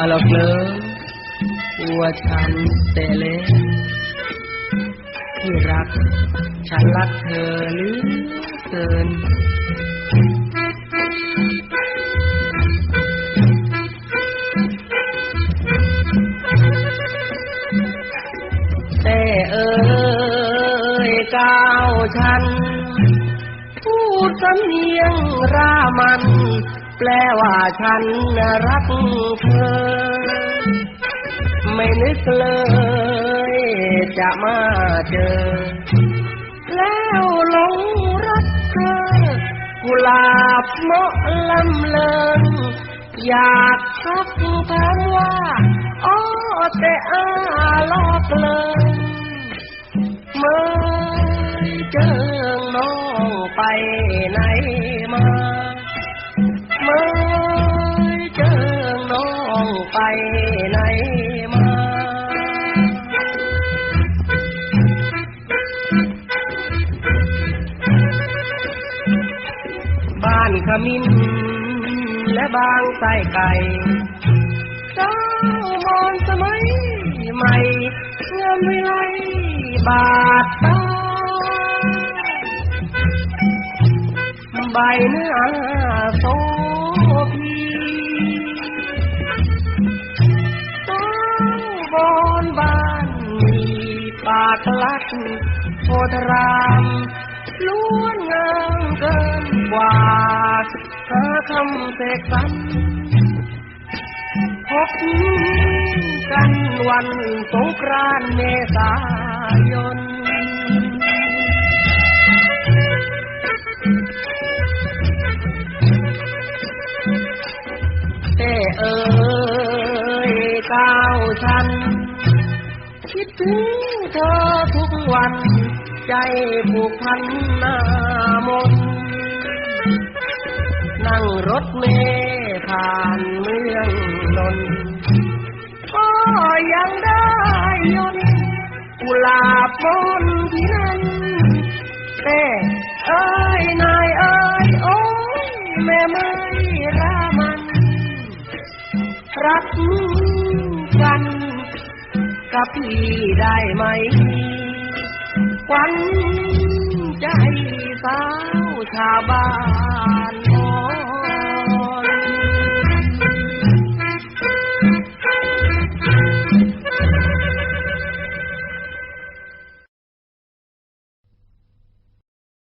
เอ่ยอะลอกเลยว่าฉันแต่เล็กที่รัก ฉันรักเธอเหลือเกินแต่เอ่ยก้าวฉัน พูดสำเนียงรามัน แปลว่าฉันรักเธอ ไม่นึกเลยจะมาเจอ แล้วหลงรักเธอ กุหลาบเมาะลำเลิงอยากทักถามว่าอ๋อแต่อาลอกเลยเมื่อเจอน้องไปไหนมา ไปไหนมาบ้านขมิ้นและบางไส้ไก่เจ้ามอนสมัยใหม่เงินวิไลบาทตาใบหน้าโซ ลัดโพธรามล้วนงามเกินกว่าหาคำเสกสรรพบกันวันสงกรานต์เมษายนแต่เอ่ยก้าวฉัน คิดถึงเธอทุกวัน ใจผูกพันหน้ามน นั่งรถเมล์ผ่านเมืองนนท์ก็ยังได้ยนกุหลาบมนที่นั่นแต่เอ้ยนายเอ้ยโอ้ยแม่ไม่รามัน รักกัน กับพี่ได้ไหมควันใจสาวชาวบ้าน